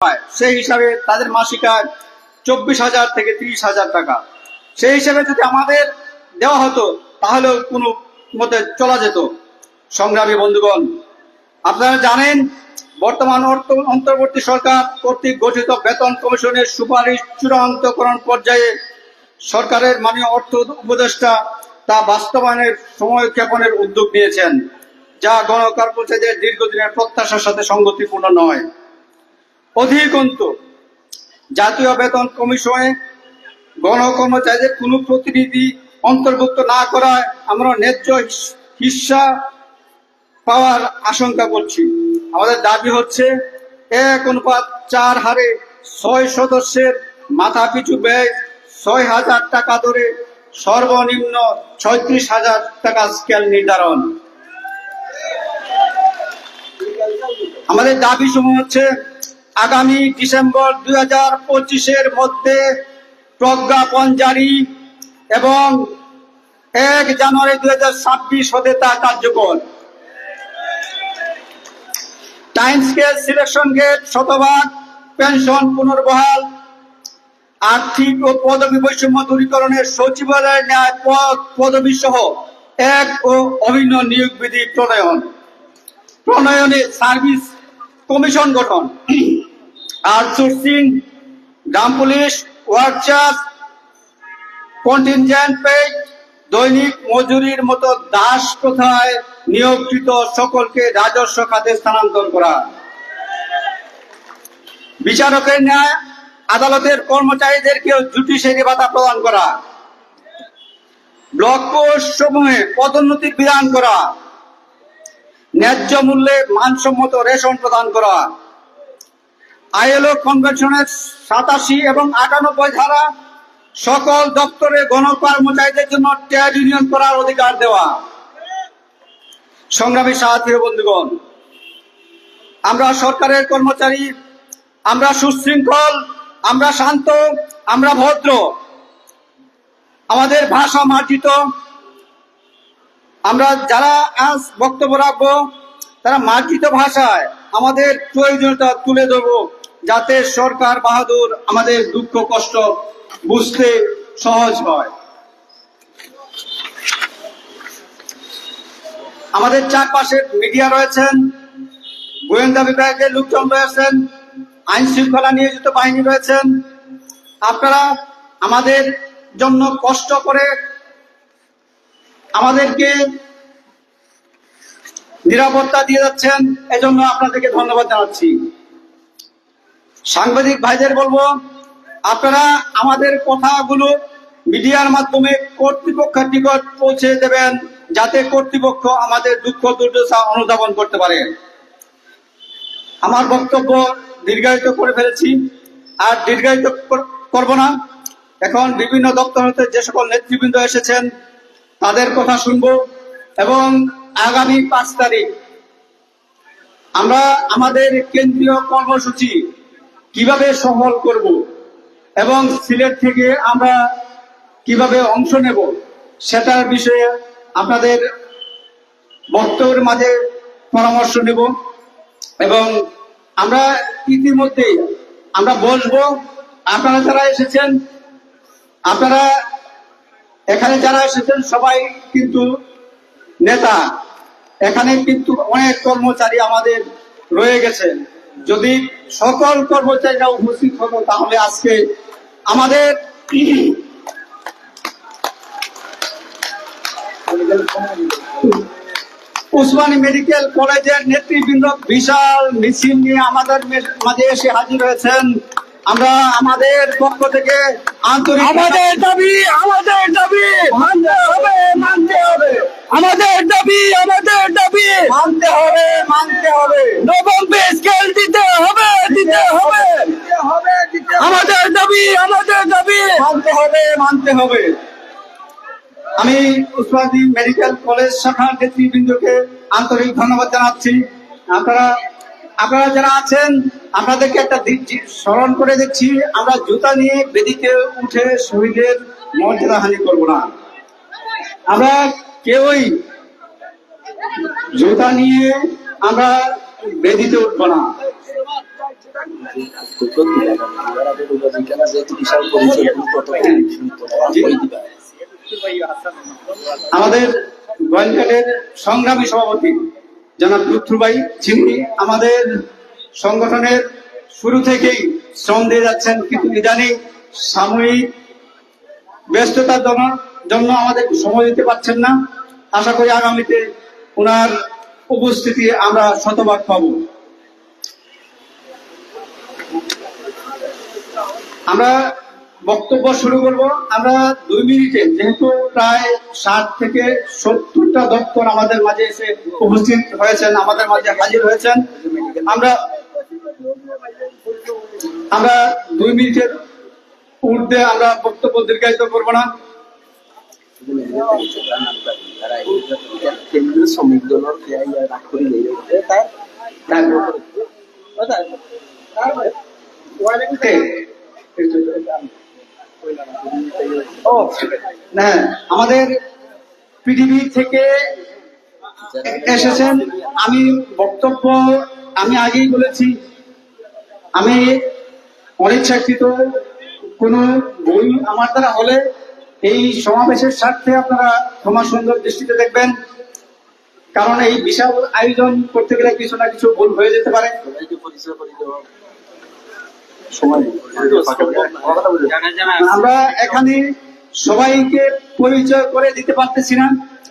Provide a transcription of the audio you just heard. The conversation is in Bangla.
হয়, সেই হিসাবে তাদের মাসিক আয় চব্বিশ হাজার থেকে তিরিশ হাজার টাকা। সেই হিসাবে যদি আমাদের দেওয়া হতো, তাহলেও কোনো মতে চলা যেত। সংগ্রামী বন্ধুগণ, আপনারা জানেন, বর্তমান অর্থ অন্তর্বর্তী সরকার কর্তৃক গঠিত বেতন কমিশনের সুপারিশ চূড়ান্তকরণ পর্যায়ে সরকারের মাননীয় অর্থ উপদেষ্টা তা বাস্তবায়নের সময়ক্ষেপণের উদ্যোগ নিয়েছেন, যা গণকর্মচারীদের দীর্ঘদিনের প্রত্যাশার সাথে সঙ্গতিপূর্ণ নয়। অধিকন্তু জাতীয় বেতন কমিশনে গণকর্মচারীদের কোনো প্রতিনিধি অন্তর্ভুক্ত না করায় আমরা ন্যায্য হিস- পাওয়ার আশঙ্কা করছি। আমাদের দাবি হচ্ছে, এক অনুপাত চার হারে ছয় সদস্যের মাথা পিছু ব্যয় ছয় হাজার টাকা ধরে সর্বনিম্ন ছয়ত্রিশ হাজার টাকা স্কেল নির্ধারণ। আমাদের দাবি সমূহ হচ্ছে আগামী ডিসেম্বর দুই হাজার পঁচিশের মধ্যে প্রজ্ঞাপন জারি এবং এক জানুয়ারি দুই হাজার ছাব্বিশ হতে তা কার্যকর। টাইম স্কেল সিলেকশন গেট শতভাগ পেনশন পুনর্বহাল, আর্থিক ও পদবী বৈষম্য দূরীকরণের সচিবালয়ের ন্যায় পদ পদবি সহ এক ও অভিন্ন নিয়োগ বিধি প্রণয়ন। প্রণয়নে সার্ভিস কমিশন গঠন। আউটসোর্সিং গ্রাম পুলিশ, ওয়ার্কশপ কন্টিনজেন্ট পে দৈনিক মজুরির মতো দাস প্রথায় নিয়োগকৃত সকলকে রাজস্ব খাতে স্থানান্তর করা। বিচারকের ন্যায় আদালতের কর্মচারীদেরকেও জুডিশিয়ারি ভাতা প্রদান করা। ব্লক পোস্ট সমূহে পদোন্নতির বিধান করা। ন্যায্য মূল্যে মানসম্মত রেশন প্রদান করা। আইএলও কনভেনশনের সাতাশি এবং আটানব্বই ধারা সকল দপ্তরে গণকর্মচারীদের জন্য ট্রেড ইউনিয়ন করার অধিকার দেওয়া। সংগ্রামী সাহায্য বন্ধুগণ, আমরা সরকারের কর্মচারী, আমরা সুশৃঙ্খল, আমরা শান্ত, আমরা ভদ্র, আমাদের ভাষা মার্জিত, আমরা যারা আজ বক্তব্য রাখব, তারা মার্জিত ভাষায় আমাদের প্রয়োজনীয়তা তুলে ধরবো। যাতে সরকার বাহাদুর আমাদের দুঃখ, কষ্ট বুঝতে সহজ হয়। আমাদের চারপাশে মিডিয়া রয়েছেন, গোয়েন্দা বিভাগের লোকজন রয়েছেন আইন শৃঙ্খলা নিয়োজিত বাহিনী রয়েছেন। আপনারা আমাদের জন্য কষ্ট করে আমাদেরকে নিরাপত্তা দিয়ে যাচ্ছেন, এজন্য আপনাদেরকে ধন্যবাদ জানাচ্ছি। সাংবাদিক ভাইদের বলব, আপনারা আমাদের কথাগুলো মিডিয়ার মাধ্যমে কর্তৃপক্ষের নিকট পৌঁছে দেবেন, যাতে কর্তৃপক্ষ আমাদের দুঃখ দুর্দশা অনুধাবন করতে পারে। আমার বক্তব্য দীর্ঘায়িত করে ফেলেছি, আর দীর্ঘায়িত কর- করব না। এখন বিভিন্ন দপ্তর হতে যে সকল নেতৃবৃন্দ এসেছেন, তাদের কথা শুনব, এবং আগামী পাঁচ তারিখ আমরা আমাদের কেন্দ্রীয় কর্মসূচি কীভাবে সফল করব এবং সিলেট থেকে আমরা কীভাবে অংশ নেব সেটার বিষয়ে আপনাদের বক্তব্যের মাঝে পরামর্শ নেব এবং আমরা ইতিমধ্যেই আমরা বসবো। আপনারা যারা এসেছেন, আপনারা এখানে যারা এসেছেন, সবাই কিন্তু নেতা। এখানে কিন্তু অনেক কর্মচারী আমাদের রয়ে গেছে যদি সকল কর্মচারীরা উপস্থিত হতো, তাহলে আজকে আমাদের উসমানী মেডিকেল কলেজের নেতৃবৃন্দ বিশাল মিছিল নিয়ে আমাদের মাঝে এসে হাজির হয়েছেন। আমরা আমাদের পক্ষ থেকে আন্তরিক আমাদের দাবি আমাদের দাবি, মানতে হবে মানতে হবে। আমাদের দাবি, আমাদের মানতে হবে মানতে হবে। নবম পে স্কেল দিতে হবে দিতে হবে। আমাদের দাবি আমাদের দাবি। মানতে হবে মানতে হবে। আমি উসমানী মেডিকেল কলেজ শাখার নেতৃবৃন্দকে আন্তরিক ধন্যবাদ জানাচ্ছি। আপনারা আপনারা যারা আছেন আপনাদেরকে একটা স্মরণ করে দিচ্ছি। আমরা জুতা নিয়ে বেদিতে উঠে শহীদের মর্যাদা হানি করব না। আমরা কেউই জুতা নিয়ে আমরা বেদিতে উঠবো না। আমাদের গোয়েন্দাটের সংগ্রামী সভাপতি জনাব ভাই যিনি আমাদের সংগঠনের শুরু থেকেই শ্রম দিয়ে যাচ্ছেন কিন্তু ইদানিং সাময়িক ব্যস্ততার জন্য আমাদের সময় দিতে পারছেন না। আশা করি আগামীতে ওনার উপস্থিতি আমরা শতভাগ পাবো। আমরা বক্তব্য শুরু করব। আমরা দুই মিনিটে, যেহেতু প্রায় ষাট থেকে সত্তরটা দপ্তর আমাদের মাঝে এসে উপস্থিত হয়েছেন, আমাদের মাঝে হাজির হয়েছেন। আমরা আমরা দুই মিনিটের ঊর্ধ্বে আমরা বক্তব্য দীর্ঘায়িত করব না। কেন্দ্রীয় শ্রমিক দলের হ্যাঁ আমাদের পৃথিবী থেকে এসেছেন। আমি বক্তব্য আমি আগেই বলেছি। আমি অনিচ্ছাকৃত কোনো বই আমার দ্বারা হলে এই সমাবেশের স্বার্থে আপনারা ক্ষমা সুন্দর দৃষ্টিতে দেখবেন। কারণ এই বিশাল আয়োজন করতে গেলে কিছু না কিছু ভুল হয়ে যেতে পারে। আমরা এখানে সবাইকে পরিচয় করে দিতে পারতেছি না।